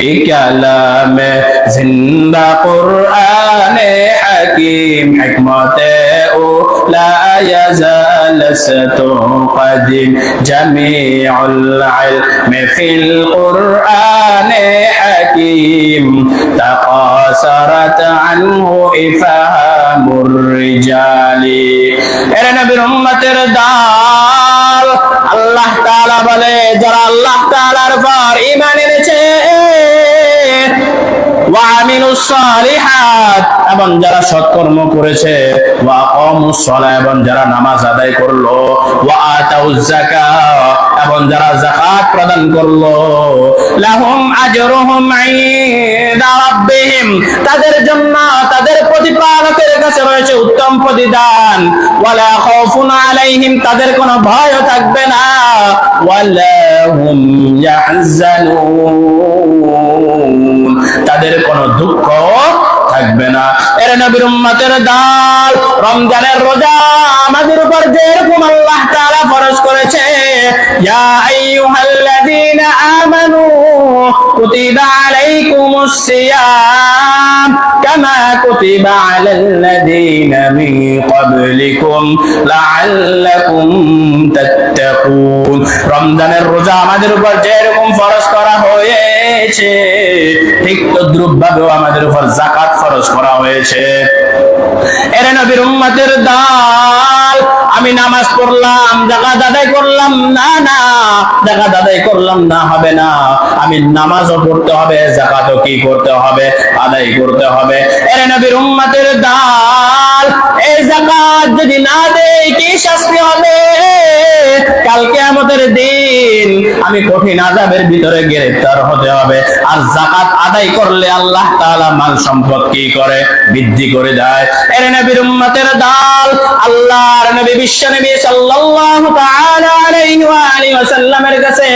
کلام زندہ قرآن حکیم حکمت اولا يزال ستقدم جميع العلم في القرآن حكيم تقاصرت عنه إفهام الرجال এর নবীর উম্মতের দাল আল্লাহ তাআলা বলে যারা আল্লাহ তাআলার পর ঈমান এনেছে ওয়ামিলুস সালিহাত এবং যারা সৎকর্ম করেছে এবং যারা নামাজ আদায় করল এবং যারা যাকাত প্রদান করল তাদের জন্য তাদের প্রতিপালকের কাছে রয়েছে উত্তম প্রতিদান। আলাইহিম, তাদের কোনো ভয় থাকবে না। ওয়ালা তাদের কোনো দুঃখ থাকবে না। এর নবীর উম্মতের দাল রমজানের রোজা আমাদের উপর যেরকম আল্লাহ তাআলা ফরজ করেছে, ইয়া আইয়ুহাল্লাযীনা আমানু কুতিবা আলাইকুমুস সিয়াম কামা কুতিবা আলাল্লাযীনা মিন ক্বাবলিকুম লাআল্লাকুম তাত্তাকুন। রমজানের রোজা আমাদের উপর যেরকম ফরজ করা হয়েছে ঠিক তদ্রুপ ভাবেও আমাদের উপর জাকাত ফরজ করা হয়েছে। এর নবীর উম্মতের দাল, আমি নামাজ পড়লাম জাকাত আদায় করলাম, না না জাকাত আদায় করলাম না, হবে না। আমি নামাজও পড়তে হবে জাকাতও কি করতে হবে? আদায় করতে হবে। এর নবীর উম্মতের দাল এই জাকাত যদি না দেই কি শাস্তি হবে? কালকে আমাদের দিন। আমি কঠিন আজাবের ভিতরে গ্রেফতার হতে হবে। আর জাকাত আদায় করলে আল্লাহ তাআলা মাল সম্পদ কি করে? বৃদ্ধি করে দেয়। এর নবীর উম্মতের দাল আল্লাহর নবী বিশ্ব নবী সাল্লাল্লাহু তাআলা আলাইহি ওয়া আলিহি ওয়াসাল্লামের কাছে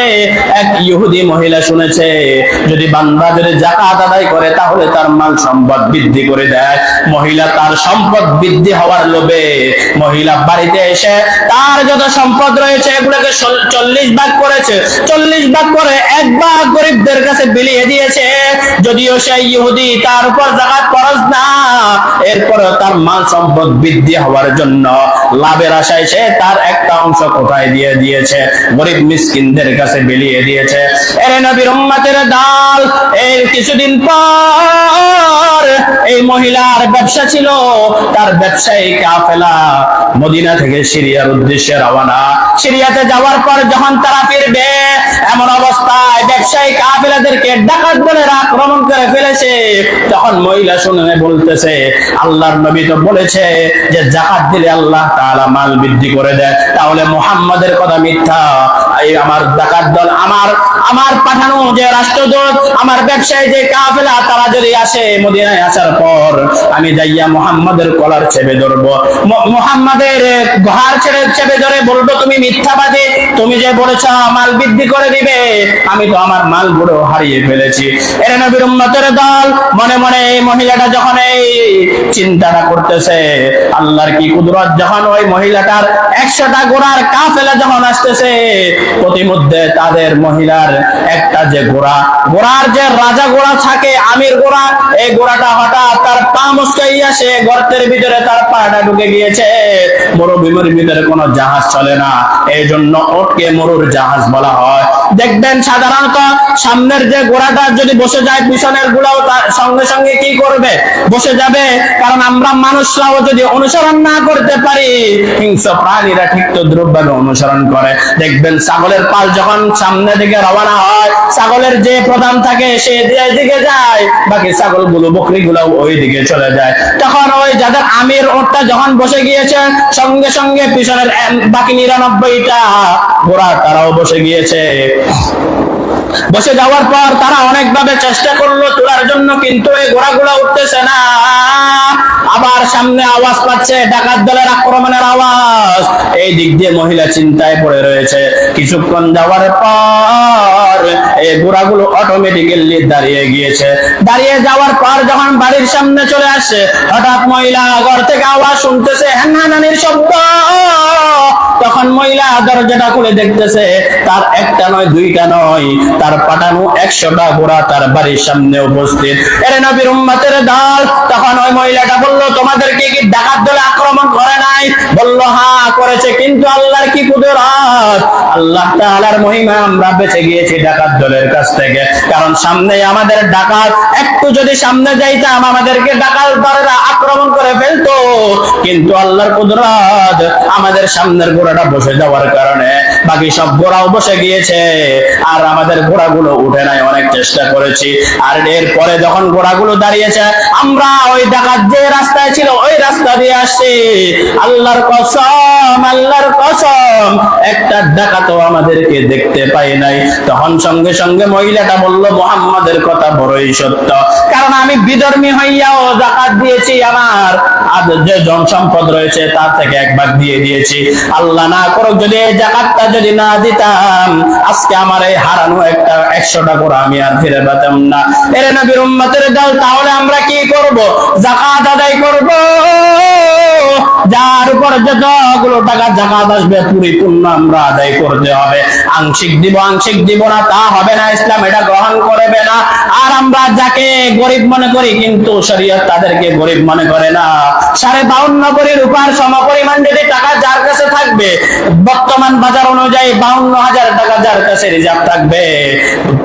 এক ইহুদি মহিলা শুনেছে, যদি জাকাত আদায় করে তাহলে তার মাল সম্পদ বৃদ্ধি করে দেয়। মহিলা তার সম্পদ বৃদ্ধি হওয়ার লোভে মহিলা বাড়িতে এসে তার যত সম্পদ রয়েছে এগুলোকে চল্লিশ ভাগ করেছে। চল্লিশ ভাগ করে এক ভাগ গরিবদের কাছে বিলিয়ে দিয়েছে। যদিও সেই ইহুদি তার উপর না এরপরে তার মাল সম্পদ বৃদ্ধি হওয়ার জন্য লাভের আশায় সে তার একটা অংশ কোথায় দিয়ে দিয়েছে? গরিব মিসকিনদের কাছে বিলিয়ে দিয়েছে। এর নবীর উম্মতের দাল, এর কিছুদিন পর এই মহিলার ব্যবসা ছিল। তার ব্যবসায়ী কাফেলা মদিনা থেকে সিরিয়ার উদ্দেশ্যে রওনা। সিরিয়াতে যাওয়ার পর যখন তারা ফিরবে, এমন অবস্থায় ব্যবসায়ী কাফেলাদেরকে ডাকাত বলে আক্রমণ করে ফেলেছে। তখন মহিলা শুনে বলতেছে, আল্লাহর নবী তো বলেছে যে, জাকাত দিলে আল্লাহ তাআলা মাল বৃদ্ধি করে দেয়। তাহলে মুহাম্মাদের কথা মিথ্যা। আমার ডাকাত দল, আমার আমার পাঠানো যে রাষ্ট্রদূত, আমার ব্যবসায়ী যে কাফেলা, তারা যদি আসে মদিনায় আসার পর, আমি যাইয়া মুহাম্মাদের কলার চেপে ধরবো। মুহাম্মাদের ঘর ছেড়ে, চেপে ধরে বলব, তুমি মিথ্যাবাদী, তুমি যে বলেছ মাল বৃদ্ধি করে দিবে, আমি তো আমার মালগুলো হারিয়ে ফেলেছি। এর নবীর উম্মতের দল, মনে মনে এই মহিলাটা যখন এই চিন্তাটা করতেছে, আল্লাহর কি কুদরত? যখন ওই মহিলাটার একশোটা গোড়ার কাফেলা যখন আসতেছে প্রতিমধ্যে তাদের মহিলার একটা যে গোড়া, গোড়ার যে রাজা গোড়া থাকে, আমির গোড়া, এই গোড়াটা হঠাৎ তার পা মুসকাই আসে গর্তের ভিতরে তার পাটা ঢুকে গিয়েছে। মরুভূমির ভিতরে কোনো জাহাজ চলে না। এই জন্য ওটকে মরুর জাহাজ বলা হয়। দেখবেন সাধারণত সামনের যে গোড়াটা যদি বসে যায়, পিছনের গুলাও তার সঙ্গে সঙ্গে কি করবে? বসে যাবে। কারণ আমরা মানুষরাও যদি অনুসরণ না করতে পারি, হিংস্র প্রাণীরা ঠিক তো দ্রব্যভাবে অনুসরণ করে। দেখবেন ছাগলের পাল যখন সামনে দিকে রওনা হয়, ছাগলের যে প্রধান থাকে সে দিকে যায়, বাকি ছাগলগুলো বকরি গুলো ওই দিকে চলে যায়। তখন ওই যাদের আমির ওটটা যখন বসে গিয়েছে, সঙ্গে সঙ্গে পিছনের বাকি নিরানব্বইটা ঘোড়া তারাও বসে গিয়েছে। বসে যাওয়ার পর তারা অনেকভাবে চেষ্টা করল তোলার জন্য, কিন্তু এই ঘোড়াগুলো উঠতেছে না। সামনে আওয়াজ পাচ্ছে, ডাকাত দলের আক্রমণের আওয়াজ। এই দিক দিয়ে মহিলা চিন্তায় পড়ে রয়েছে। কিছুক্ষণ যাওয়ার পর এই ঘোড়াগুলো অটোমেটিক্যালি দাঁড়িয়ে গিয়েছে। দাঁড়িয়ে যাওয়ার পর যখন বাড়ির সামনে চলে আসে, হঠাৎ মহিলা ঘর থেকে আওয়াজ শুনতেছে হ্যাঁ নানির শব্দ। তখন মহিলা দরজাটা খুলে দেখতেছে, তার একটা নয়, দুইটা নয়। তার পাঠানো একশোটা ঘোড়া তার বাড়ির সামনে উপস্থিত। এর নবীর উম্মাতের দল, তখন ওই মহিলাটা বলল, তোমাদেরকে কি ডাকাত দলে আক্রমণ করে নাই? বলল হ্যাঁ করেছে, কিন্তু আল্লাহর কি কুদরত? আল্লাহ তাআলার মহিমা আমরা বেঁচে গিয়েছি ডাকাত দলের কাছ থেকে। কারণ সামনে আমাদের ডাকাত, একটু যদি সামনে যাইতাম, আমাদেরকে ডাকাত দলেরা আক্রমণ করে ফেলতো। কিন্তু আল্লাহর কুদরত আমাদের সামনের ঘোড়াটা বসে যাওয়ার কারণে বাকি সব ঘোড়াও বসে গিয়েছে। আর আমাদের ঘোড়াগুলো উঠে নাই, অনেক চেষ্টা করেছি। আর এরপরে যখন ঘোড়াগুলো দাঁড়িয়েছে, আমরা ওই ডাকাত যে রাস্তায় ছিল, ওই রাস্তা দিয়ে আসছি। আল্লাহর কসম আল্লাহর কসম, একটা ডাকাতও আমাদেরকে দেখতে পাই নাই। তখন সঙ্গে সঙ্গে মহিলাটা বলল, মোহাম্মদের কথা বড়ই সত্য। কারণ আমি বিধর্মী হইয়াও জাকাত দিয়েছি আমার। আর যে জন সম্পদ রয়েছে, তার থেকে এক ভাগ দিয়ে দিয়েছি। আল্লাহ না করুক, যদি এই জাকাতটা যদি না দিতাম, আজকে আমার এই হারানো একটা একশোটা করে আমি আর ফিরে পেতাম না। এর নবীর উম্মতের দল, তাহলে আমরা কি করব? জাকাত আদায় করব? যার উপর যতগুলো টাকা জাকাত আসবে পরিপূর্ণ আমরা আদায় করতে হবে। আংশিক দিব আংশিক দিব না, তা হবে না। ইসলাম এটা গ্রহণ করবে না। আর আমরা যাকে গরিব মনে করি, কিন্তু শরীয়ত তাদেরকে গরিব মনে করে না। সাড়ে বাউন্ন কোটি রূপার সমপরিমাণ যদি টাকা যার কাছে থাকবে, বর্তমান বাজার অনুযায়ী বাউন্ন হাজার টাকা যার কাছে রিজার্ভ থাকবে,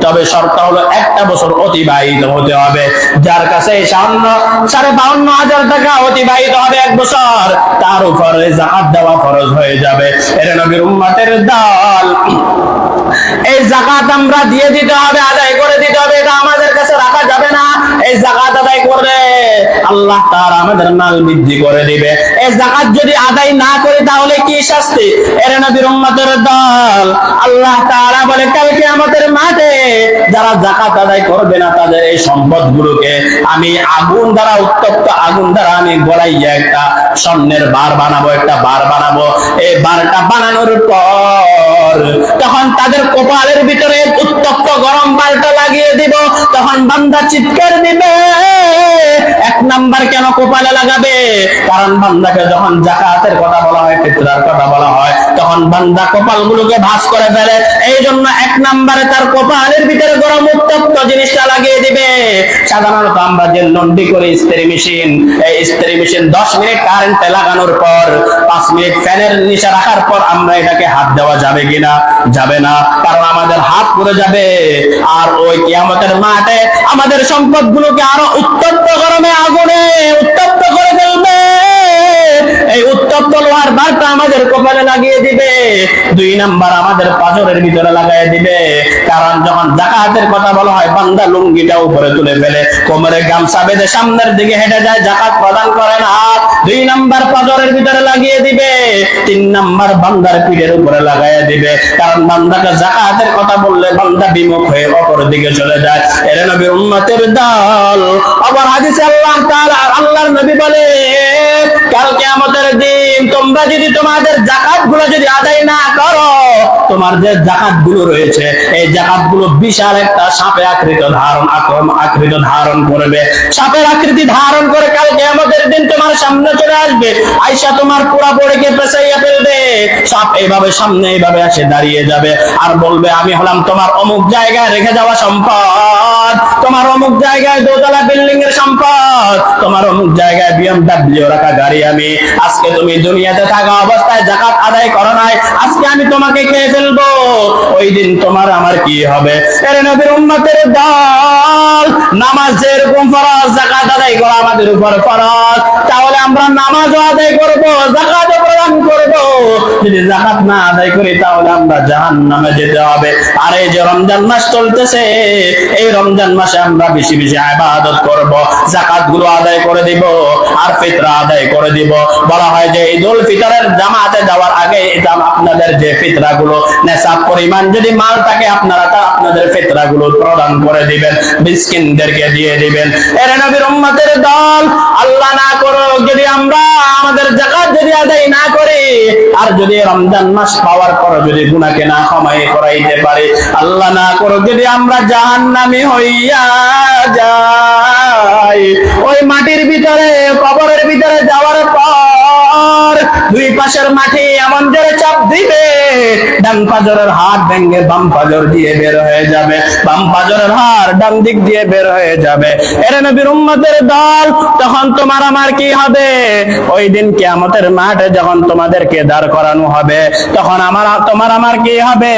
তবে শর্ত হলো একটা বছর অতিবাহিত হতে হবে। যার কাছে সামান্য সাড়ে বাউন্ন হাজার টাকা অতিবাহিত হবে এক বছর। তার উপরে জাকাত দেওয়া ফরজ হয়ে যাবে। এর নবীর উম্মাতের দল। এই জাকাত আমরা দিয়ে দিতে হবে, আদায় করে দিতে হবে, এটা আমাদের কাছে রাখা যাবে না। এই জাকাত আদায় করলে আল্লাহ তার আমাদের মাল বৃদ্ধি করে দিবে। এই জাকাত যদি আদায় না করি তাহলে কি শাস্তি? এর নবীর উম্মতের দল। আল্লাহ তাআলা বলে কালকে আমাদের মাঠে যারা জাকাত আদায় করবে না তাদের এই সম্পদ গুলোকে আমি আগুন দ্বারা, উত্তপ্ত আগুন দ্বারা আমি গলাইয়া একটা স্বর্ণের বার বানাবো, একটা বার বানাবো। এই বারটা বানানোর পর তখন তাদের কপালের ভিতরে উত্তপ্ত গরম বালটা লাগিয়ে দিব। তখন বান্দা চিৎকার দিবে এক নাম্বার কেন কপালে লাগাবে? কারণ বান্দাকে যখন জাকাতের কথা বলা হয়, ফিতরার কথা বলা হয়, তখন বান্দা কপাল গুলোকে ভাস করে ফেলে। এই জন্য এক নাম্বারে তার কপালের ভিতরে গরম উত্তপ্ত জিনিসটা লাগিয়ে দিবে। সাধারণত আমরা যে লন্ডি করি ইস্ত্রি মেশিন, এই ইস্ত্রি মেশিন দশ মিনিট কারেন্টে লাগানোর পর, পাঁচ মিনিট ফ্যানের নিচে রাখার পর আমরা এটাকে হাত দেওয়া যাবে কিনা? যাবে না, কারণ আমাদের হাত পড়ে যাবে। আর ওই কিয়ামতের মাঠে আমাদের সম্পদ গুলোকে আরও উত্তপ্ত গরমে আগুনে উত্তপ্ত করে ফেলবে। এই উত্তপ্ত লোহার বারটা আমাদের কপালে লাগিয়ে দিবে। দুই নাম্বার আমাদের পাথরের ভিতরে লাগাই দিবে। কারণ যখন জাকাতের কথা বলা হয়, বান্দা লুঙ্গিটা উপরে তুলে ফেলে। কোমরে গামছা বেঁধে সামনের দিকে হেঁটে যায়, জাকাত প্রদান করে না। দুই নাম্বার পাজরের ভিতরে লাগিয়ে দিবে, তিন নাম্বার বান্দার পিঠের উপরে লাগাইয়া দিবে। কারণ বান্দাকে জাকাতের কথা বললে বান্দা বিমুখ হয়ে অপর দিকে চলে যায়। এর নবী উম্মতের দল। আবার হাদিসে আল্লাহ তাআলা, আল্লাহর নবী বলে, কাল কিয়ামতের দিন তোমরা যদি তোমাদের জাকাতগুলো যদি আদায় না করো, তোমার যে জাকাতগুলো রয়েছে, এই জাকাতগুলো বিশাল একটা সাপে আকৃত ধারণ, আক্রম আকৃত ধারণ করবে। সাপের আকৃতি ধারণ করে কাল কিয়ামতের দিন তোমার সামনে চলে আসবে। আয়সা তোমার পুরা পড়েকে পেছাইয়া ফেলবে। সাপ এইভাবে সামনে এইভাবে এসে দাঁড়িয়ে যাবে আর বলবে, আমি হলাম তোমার অমুক জায়গায় রেখে যাওয়া সম্পদ। তোমার অমুক জায়গায় দোতলা বিল্ডিং এর সম্পদ। তোমার অমুক জায়গায় বিএমডব্লিউ রাখা গাড়ি আমি। আজকে তুমি দুনিয়াতে থাকা অবস্থায় জাকাত আদায় করো নাই। আজকে আমি তোমাকে খেয়ে ফেলব। ওই দিন তোমার আমার কি হবে? এর নবীর উম্মতের দল, নামাজ যেরকম ফরজ, জাকাত আদায় করা আমাদের উপর ফরজ। তাহলে আমরা নামাজও আদায় করব, জাকাতও প্রদান করব। যদি জাকাত না আদায় করি, তাহলে আমরা জাহান্নামে যেতে হবে। আর এই যে রমজান মাস চলতেছে, এই রমজান মাসে আমরা বেশি বেশি ইবাদত করব জাকাতগুলো আদায় করে দিব, আর ফিতরা আদায় করে দিব। বলা হয় যে ঈদুল ফিতরের জামাতে যাওয়ার আগে এটা আপনাদের যে ফিতরা গুলো নেশাব পরিমাণ যদি মাল থাকে, আপনারা তা আপনাদের ফিতরা গুলো প্রদান করে দিবেন, মিসকিনদেরকে দিয়ে দিবেন। এর নবীর উম্মতের দল, আল্লাহ না করো যদি আমরা আমাদের জাকাত যদি আদায় না করি, আর যদি রমজান মাস পাওয়ার পর যদি গুনাকে না ক্ষমাই করাইতে পারে। আল্লাহ না করো যদি আমরা জাহান নামে হইয়া যাই, ওই মাটির ভিতরে, কবরের ভিতরে দুই পাশের মাটি এমন জোরে চাপ দিবে, ডান পাজরের হাত ভেঙে বাম পাজর দিয়ে বের হয়ে যাবে, বাম পাজরের হাড় ডান দিক দিয়ে বের হয়ে যাবে। এর নবীর উম্মতের দল, তখন তোমার আমার কি হবে? ওই দিন কিয়ামতের মাঠে যখন তোমাদেরকে দাঁড় করানো হবে, তখন আমার, তোমার আমার কি হবে?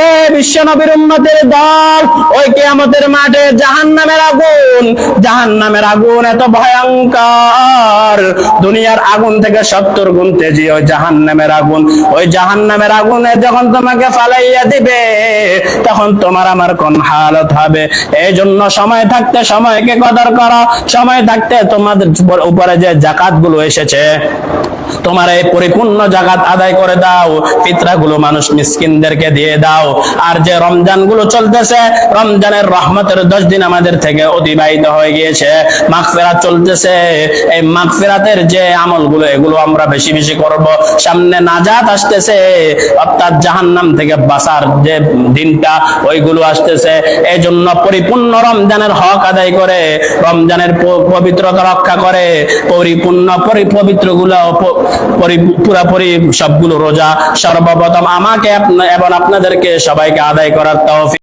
এ বিশ্ব নবীর উম্মতের দল, ওই কিয়ামতের মাঠে জাহান্নামের আগুন জাহান্নামের আগুন এত ভয়ঙ্কর। দুনিয়ার আগুন থেকে সত্তর গুণ তেজি ওই জাহান্নামের আগুন, ওই জাহান্নামের আগুনে যখন তোমাকে ফালাইয়া দিবে, তখন তোমার আমার কোন হালত হবে? এই জন্য সময় থাকতে সময়কে কদর করো। সময় থাকতে তোমাদের উপরে যে জাকাতগুলো এসেছে, তোমার এই পরিপূর্ণ জাকাত আদায় করে দাও। ফিতরা গুলো মানুষ মিসকিনদেরকে দিয়ে দাও। আর যে রমজানগুলো চলতেছে, রমজানের রহমতের দশ দিন আমাদের থেকে অতিবাহিত হয়ে গিয়েছে। মাগফিরাত চলতেছে। এই মাগফিরাতের যে আমলগুলো, এগুলো আমরা বেশি বেশি করব সামনে নাজাত আসতেছে, অর্থাৎ জাহান্নাম থেকে বাঁচার যে দিনটা, ওইগুলো আসতেছে। এই জন্য পরিপূর্ণ রমজানের হক আদায় করে, রমজানের পবিত্রতা রক্ষা করে, পরিপূর্ণ পবিত্রগুলো পুরাপুরি সবগুলো রোজা সর্বপ্রথম আমাকে এবং আপনাদেরকে সবাইকে আদায় করার তৌফিক